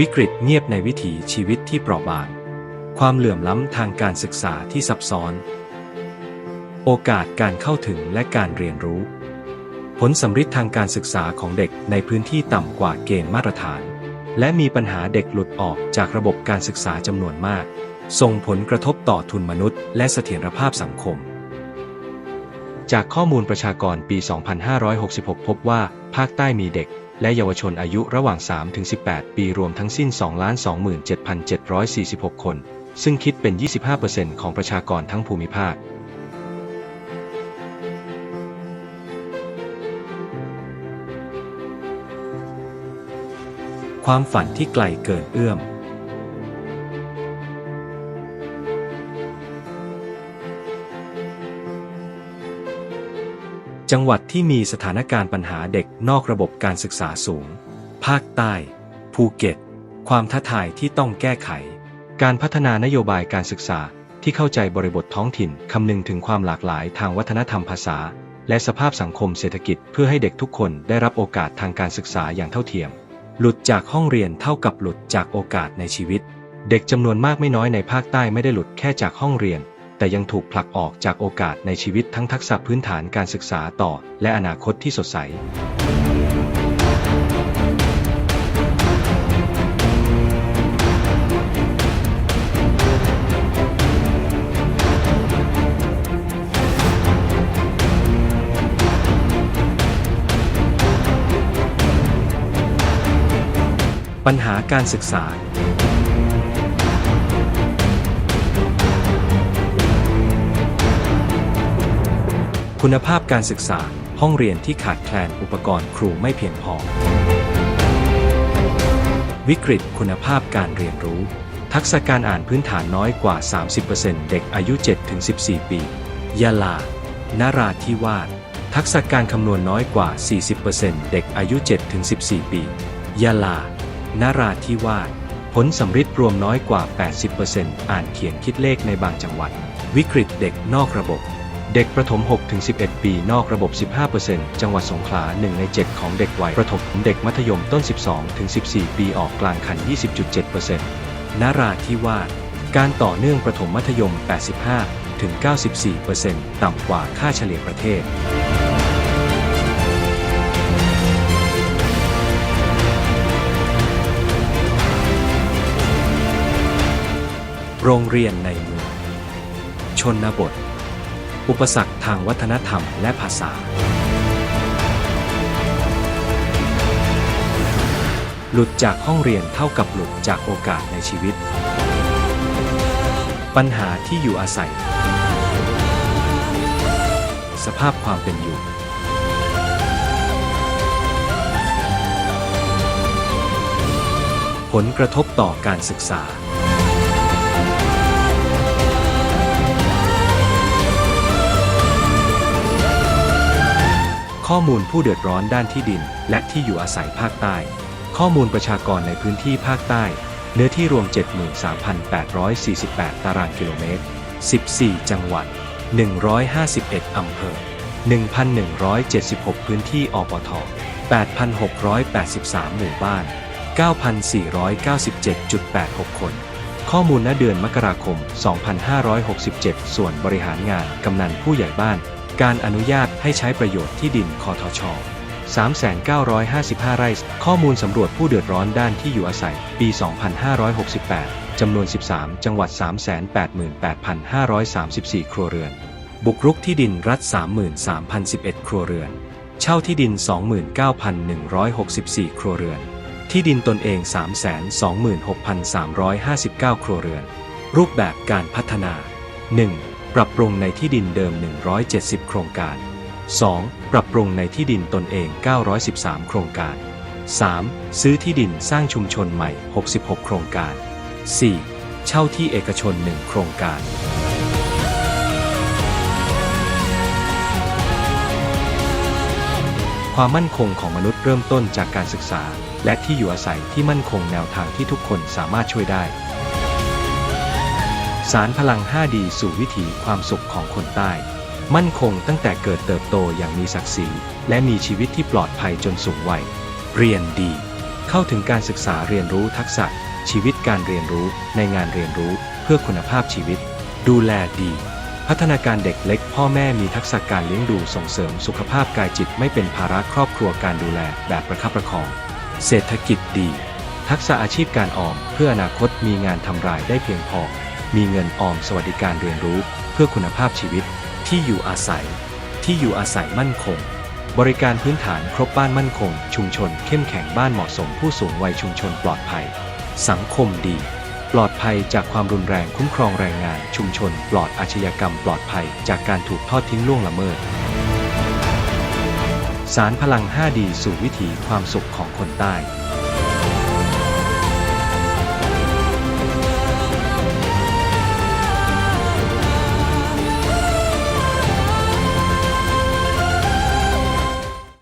วิกฤตเงียบในวิถีชีวิตที่เปราะบาง ความเหลื่อมล้ำทางการศึกษาที่ซับซ้อน โอกาสการเข้าถึงและการเรียนรู้ ผลสำฤทธิ์ทางการศึกษาของเด็กในพื้นที่ต่ำกว่าเกณฑ์มาตรฐาน และมีปัญหาเด็กหลุดออกจากระบบการศึกษาจำนวนมาก ส่งผลกระทบต่อทุนมนุษย์ และเสถียรภาพสังคม จากข้อมูลประชากรปี 2566 พบว่า ภาคใต้มีเด็ก และเยาวชนอายุระหว่าง 3-18 ปีรวมทั้งสิ้น 227,746 คน ซึ่งคิดเป็น 25%ของประชากรทั้งภูมิภาค ความฝันที่ไกลเกินเอื้อม จังหวัดที่มีสถานการณ์ปัญหาเด็กนอกระบบการศึกษาสูง ภาคใต้ ภูเก็ต ความท้าทายที่ต้องแก้ไข การพัฒนานโยบายการศึกษาที่เข้าใจบริบทท้องถิ่นคำนึงถึงความหลากหลายทางวัฒนธรรมภาษา และสภาพสังคมเศรษฐกิจเพื่อให้เด็กทุกคนได้รับโอกาสทางการศึกษาอย่างเท่าเทียม หลุดจากห้องเรียนเท่ากับหลุดจากโอกาสในชีวิต เด็กจำนวนมากไม่น้อยในภาคใต้ไม่ได้หลุดแค่จากห้องเรียน แต่ยังถูกผลักออกจากโอกาสในชีวิตทั้งทักษะพื้นฐานการศึกษาต่อ และอนาคตที่สดใสปัญหาการศึกษา คุณภาพการศึกษา ห้องเรียนที่ขาดแคลนอุปกรณ์ครูไม่เพียงพอ วิกฤตคุณภาพการเรียนรู้ ทักษะการอ่านพื้นฐานน้อยกว่า 30%เด็กอายุ 7-14 ปี ยะลา นาราธิวาส ทักษะการคำนวณน้อยกว่า 40%เด็กอายุ 7-14 ปี ยะลา นาราธิวาส ผลสำฤทธิ์รวมน้อยกว่า 80%อ่านเขียนคิดเลขในบางจังหวัด วิกฤตเด็กนอกระบบ เด็กประถม 6-11 ปีนอกระบบ 15%จังหวัดสงขลา 1 ใน 7 ของเด็กวัยประถมเด็กมัธยมต้น 12-14 ปีออกกลางคัน 20.7%นาราธิวาสการต่อเนื่องประถมมัธยม 85-94%ต่ำกว่าค่าเฉลี่ยประเทศโรงเรียนในเมืองชนบท อุปสรรคทางวัฒนธรรมและภาษา หลุดจากห้องเรียนเท่ากับหลุดจากโอกาสในชีวิต ปัญหาที่อยู่อาศัย สภาพความเป็นอยู่ ผลกระทบต่อการศึกษา ข้อมูลผู้เดือดร้อนด้านที่ดิน และที่อยู่อาศัยภาคใต้ ข้อมูลประชากรในพื้นที่ภาคใต้ เนื้อที่รวม 73,848 ตารางกิโลเมตร 14 จังหวัด 151 อำเภอ 1,176 พื้นที่อปท 8,683 หมู่บ้าน 9,497.86 คน ข้อมูลณเดือนมกราคม 2567 ส่วนบริหารงานกำนันผู้ใหญ่บ้าน การอนุญาตให้ใช้ประโยชน์ที่ดินคอทช 3,955 ไร่ ข้อมูลสำรวจผู้เดือดร้อนด้านที่อยู่อาศัย ปี 2568 จำนวน 13 จังหวัด 388,534 ครัวเรือน บุกรุกที่ดินรัฐ 33,011 ครัวเรือน เช่าที่ดิน 29,164 ครัวเรือน ที่ดินตนเอง 326,359 ครัวเรือน รูปแบบการพัฒนา 1. ปรับปรุงในที่ดินเดิม 170 โครงการ 2. ปรับปรุงในที่ดินตนเอง 913 โครงการ 3. ซื้อที่ดินสร้างชุมชนใหม่ 66 โครงการ 4. เช่าที่เอกชน 1 โครงการ ความมั่นคงของมนุษย์เริ่มต้นจากการศึกษา และที่อยู่อาศัยที่มั่นคงแนวทางที่ทุกคนสามารถช่วยได้ สารพลัง 5D สู่วิถีความสุขของคนใต้ มั่นคงตั้งแต่เกิดเติบโตอย่างมีศักดิ์ศรี และมีชีวิตที่ปลอดภัยจนสูงวัย เรียนดี เข้าถึงการศึกษาเรียนรู้ทักษะ ชีวิตการเรียนรู้ในงานเรียนรู้เพื่อคุณภาพชีวิต ดูแลดี พัฒนาการเด็กเล็ก พ่อแม่มีทักษะการเลี้ยงดูส่งเสริมสุขภาพกายจิตไม่เป็นภาระครอบครัวการดูแลแบบประคับประคอง เศรษฐกิจดี ทักษะอาชีพการออมเพื่ออนาคตมีงานทำรายได้เพียงพอ มีเงินออมสวัสดิการเรียนรู้ เพื่อคุณภาพชีวิต ที่อยู่อาศัย ที่อยู่อาศัยมั่นคง บริการพื้นฐานครบบ้านมั่นคง ชุมชน เข้มแข็งบ้านเหมาะสมผู้สูงวัยชุมชนปลอดภัย สังคมดี ปลอดภัยจากความรุนแรงคุ้มครองแรงงาน ชุมชน ปลอดอาชญากรรม ปลอดภัยจากการถูกทอดทิ้งล่วงละเมิด สารพลัง 5D สู่วิถีความสุขของคนใต้